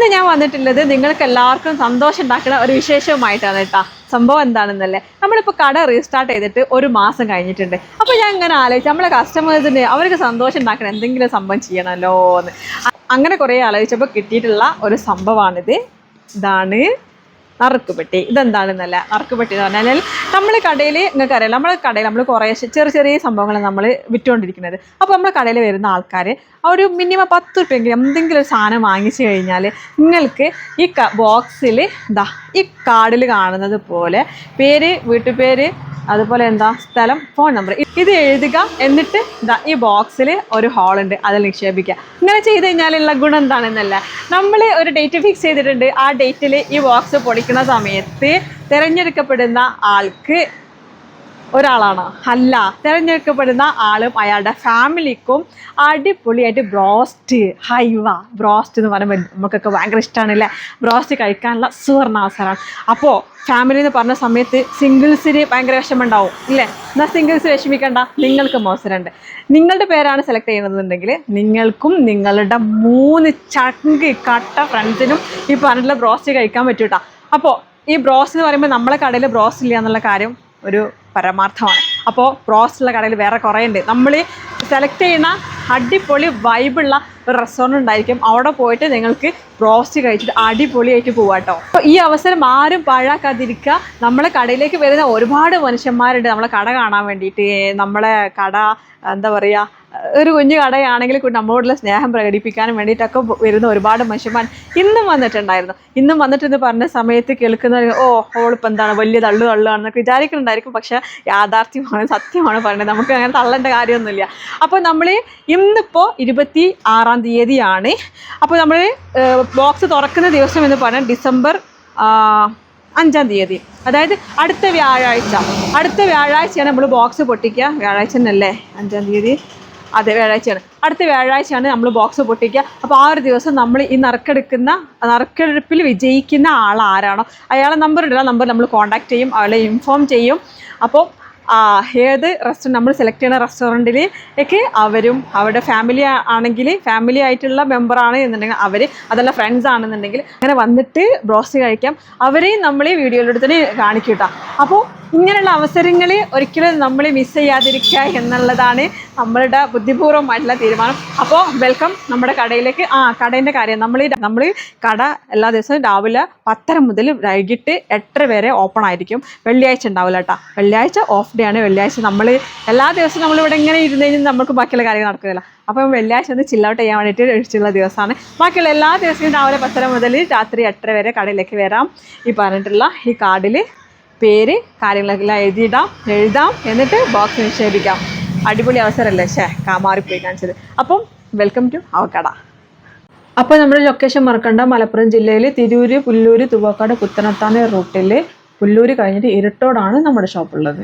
ഇന്ന് ഞാൻ വന്നിട്ടുള്ളത് നിങ്ങൾക്ക് എല്ലാവർക്കും സന്തോഷം ഉണ്ടാക്കുന്ന ഒരു വിശേഷവുമായിട്ടാണ് കേട്ടോ സംഭവം എന്താണെന്നല്ലേ? നമ്മളിപ്പോൾ കട റീസ്റ്റാർട്ട് ചെയ്തിട്ട് ഒരു മാസം കഴിഞ്ഞിട്ടുണ്ട്. അപ്പോൾ ഞാൻ ഇങ്ങനെ ആലോചിച്ചു നമ്മളെ കസ്റ്റമേഴ്സിന് അവർക്ക് സന്തോഷം ഉണ്ടാക്കണം എന്തെങ്കിലും സംഭവം ചെയ്യണമല്ലോ എന്ന് അങ്ങനെ കുറേ ആലോചിച്ചപ്പോൾ കിട്ടിയിട്ടുള്ള ഒരു സംഭവമാണിത് ഇതാണ് നറുക്കുപെട്ടി ഇതെന്താണെന്നല്ല നറുക്കുപെട്ടി എന്ന് പറഞ്ഞാൽ നമ്മൾ കടയിൽ നിങ്ങൾക്ക് അറിയാം നമ്മളെ കടയിൽ നമ്മൾ കുറേ ചെറിയ ചെറിയ സംഭവങ്ങൾ നമ്മൾ വിറ്റുകൊണ്ടിരിക്കുന്നത്. അപ്പോൾ നമ്മുടെ കടയിൽ വരുന്ന ആൾക്കാർ ഒരു മിനിമം പത്ത് റുപ്യെങ്കിലും എന്തെങ്കിലും ഒരു സാധനം വാങ്ങിച്ചു കഴിഞ്ഞാൽ നിങ്ങൾക്ക് ഈ ബോക്സിൽ ഇതാ ഈ കാർഡിൽ കാണുന്നത് പോലെ പേര് വീട്ടുപേര് അതുപോലെ എന്താ? സ്ഥലം ഫോൺ നമ്പർ ഇത് എഴുതുക. എന്നിട്ട് ഈ ബോക്സിൽ ഒരു ഹോൾ ഉണ്ട്. അതിൽ നിക്ഷേപിക്കുക. ഇങ്ങനെ ചെയ്ത് കഴിഞ്ഞാലുള്ള ഗുണം എന്താണെന്നല്ല. നമ്മൾ ഒരു ഡേറ്റ് ഫിക്സ് ചെയ്തിട്ടുണ്ട്. ആ ഡേറ്റിൽ ഈ ബോക്സ് പൊളിക്കുന്ന സമയത്ത് തിരഞ്ഞെടുക്കപ്പെടുന്ന ആൾക്ക് ഒരാളാണോ. അല്ല തിരഞ്ഞെടുക്കപ്പെടുന്ന ആളും അയാളുടെ ഫാമിലിക്കും അടിപൊളിയായിട്ട് ബ്രോസ്റ്റ് ഹൈവ ബ്രോസ്റ്റ് എന്ന് പറയുമ്പോൾ നമുക്കൊക്കെ ഭയങ്കര ഇഷ്ടമാണ് അല്ലേ ബ്രോസ്റ്റ് കഴിക്കാനുള്ള സുവർണ അവസരമാണ് അപ്പോൾ ഫാമിലി എന്ന് പറഞ്ഞ സമയത്ത് സിംഗിൾസിന് ഭയങ്കര വിഷമമുണ്ടാവും ഇല്ലേ? എന്നാൽ സിംഗിൾസ് വിഷമിക്കേണ്ട നിങ്ങൾക്കും അവസരമുണ്ട് നിങ്ങളുടെ പേരാണ് സെലക്ട് ചെയ്യുന്നതെന്നുണ്ടെങ്കിൽ നിങ്ങൾക്കും നിങ്ങളുടെ മൂന്ന് ചങ്ക് കട്ട ഫ്രണ്ട്സിനും ഈ പറഞ്ഞിട്ടുള്ള ബ്രോസ്റ്റ് കഴിക്കാൻ പറ്റൂട്ടാ. അപ്പോൾ ഈ ബ്രോസ് എന്ന് പറയുമ്പോൾ നമ്മളെ കടയിൽ ബ്രോസ് ഇല്ല എന്നുള്ള കാര്യം ഒരു പരമാർത്ഥമാണ്. അപ്പോൾ ബ്രോസ്റ്റുള്ള കടയിൽ വേറെ കുറേ ഉണ്ട് നമ്മൾ സെലക്ട് ചെയ്യുന്ന അടിപൊളി വൈബുള്ള ഒരു റെസ്റ്റോറന്റ് ഉണ്ടായിരിക്കും. അവിടെ പോയിട്ട് നിങ്ങൾക്ക് റോസ്റ്റ് കഴിച്ചിട്ട് അടിപൊളിയായിട്ട് പോവാട്ടോ. അപ്പോൾ ഈ അവസരം ആരും പാഴാക്കാതിരിക്കുക. നമ്മളെ കടയിലേക്ക് വരുന്ന ഒരുപാട് മനുഷ്യന്മാരുണ്ട് നമ്മളെ കട കാണാൻ വേണ്ടിയിട്ട്. നമ്മളെ കട എന്താ പറയുക ഒരു കുഞ്ഞു കടയാണെങ്കിൽ കൂടി നമ്മളോടുള്ള സ്നേഹം പ്രകടിപ്പിക്കാനും വേണ്ടിയിട്ടൊക്കെ വരുന്ന ഒരുപാട് മനുഷ്യന്മാർ ഇന്നും വന്നിട്ടുണ്ടായിരുന്നു. ഇന്നും വന്നിട്ടെന്ന് പറഞ്ഞ സമയത്ത് കേൾക്കുന്ന ഓ ഓളിപ്പോൾ എന്താണ് വലിയ തള്ളു തള്ളുകയാണെന്നൊക്കെ വിചാരിക്കുന്നുണ്ടായിരിക്കും. പക്ഷേ യാഥാർത്ഥ്യമാണ് സത്യമാണ് പറയുന്നത് നമുക്ക് അങ്ങനെ തള്ളേണ്ട കാര്യമൊന്നുമില്ല. അപ്പോൾ നമ്മൾ ഇന്നിപ്പോൾ ഇരുപത്തി ആറാം തീയതിയാണ്. അപ്പോൾ നമ്മൾ ബോക്സ് തുറക്കുന്ന ദിവസം എന്ന് പറഞ്ഞാൽ ഡിസംബർ അഞ്ചാം തീയതി. അതായത് അടുത്ത വ്യാഴാഴ്ച. അടുത്ത വ്യാഴാഴ്ചയാണ് നമ്മൾ ബോക്സ് പൊട്ടിക്കുക. വ്യാഴാഴ്ച തന്നെയല്ലേ? അഞ്ചാം തീയതി. അതെ വ്യാഴാഴ്ചയാണ്. അടുത്ത വ്യാഴാഴ്ചയാണ് നമ്മൾ ബോക്സ് പൊട്ടിക്കുക. അപ്പോൾ ആ ഒരു ദിവസം നമ്മൾ ഈ നറുക്കെടുക്കുന്ന നറുക്കെടുപ്പിൽ വിജയിക്കുന്ന ആൾ ആരാണോ അയാളെ നമ്പർ ഇടുക നമ്പർ നമ്മൾ കോൺടാക്ട് ചെയ്യും. അയാളെ ഇൻഫോം ചെയ്യും. അപ്പോൾ ഏത് റെസ്റ്റോറന്റ് നമ്മൾ സെലക്ട് ചെയ്യുന്ന റെസ്റ്റോറന്റിൽ ഒക്കെ അവരും അവരുടെ ഫാമിലി ആണെങ്കിൽ ഫാമിലി ആയിട്ടുള്ള മെമ്പറാണ് എന്നുണ്ടെങ്കിൽ അവർ അതല്ല ഫ്രണ്ട്സ് ആണെന്നുണ്ടെങ്കിൽ അങ്ങനെ വന്നിട്ട് ബ്രോസ്റ്റ് കഴിക്കാം. അവരെയും നമ്മൾ ഈ തന്നെ കാണിക്കും കേട്ടോ അപ്പോൾ ഇങ്ങനെയുള്ള അവസരങ്ങൾ ഒരിക്കലും നമ്മൾ മിസ് ചെയ്യാതിരിക്കുക എന്നുള്ളതാണ് നമ്മളുടെ ബുദ്ധിപൂർവമായിട്ടുള്ള തീരുമാനം. അപ്പോൾ വെൽക്കം നമ്മുടെ കടയിലേക്ക്. ആ കടേന്റെ കാര്യം. നമ്മൾ നമ്മൾ കട എല്ലാ ദിവസവും രാവിലെ പത്തര മുതൽ വൈകിട്ട് എട്ടര വരെ ഓപ്പൺ ആയിരിക്കും. വെള്ളിയാഴ്ച ഉണ്ടാവില്ല കേട്ടോ. വെള്ളിയാഴ്ച ഓഫ് ഡേ ആണ്. വെള്ളിയാഴ്ച നമ്മൾ എല്ലാ ദിവസവും നമ്മളിവിടെ ഇങ്ങനെ ഇരുന്ന് കഴിഞ്ഞാൽ നമുക്ക് ബാക്കിയുള്ള കാര്യങ്ങൾ നടക്കുന്നില്ല. അപ്പം വെള്ളിയാഴ്ച ഒന്ന് ചില്ലൗട്ട് ചെയ്യാൻ വേണ്ടിയിട്ട് ഒഴിച്ചുള്ള ദിവസമാണ്. ബാക്കിയുള്ള എല്ലാ ദിവസവും രാവിലെ പത്തര മുതൽ രാത്രി എട്ടര വരെ കടയിലേക്ക് വരാം. ഈ പറഞ്ഞിട്ടുള്ള ഈ കാർഡിൽ പേര് കാര്യങ്ങളെല്ലാം എഴുതിയിടാം എഴുതാം എന്നിട്ട് ബോക്സ് നിക്ഷേപിക്കാം. അടിപൊളി അവസരമല്ലേ ഷേ കാമാറിപ്പോയി കാണിച്ചത്. അപ്പം വെൽക്കം ടു അവക്കട. കട അപ്പോൾ നമ്മുടെ ലൊക്കേഷൻ മറക്കണ്ട. മലപ്പുറം ജില്ലയിൽ തിരൂര് പുല്ലൂര് തുവക്കാട് പുത്തനത്താന റൂട്ടിൽ പുല്ലൂര് കഴിഞ്ഞിട്ട് ഇരട്ടോടാണ് നമ്മുടെ ഷോപ്പുള്ളത്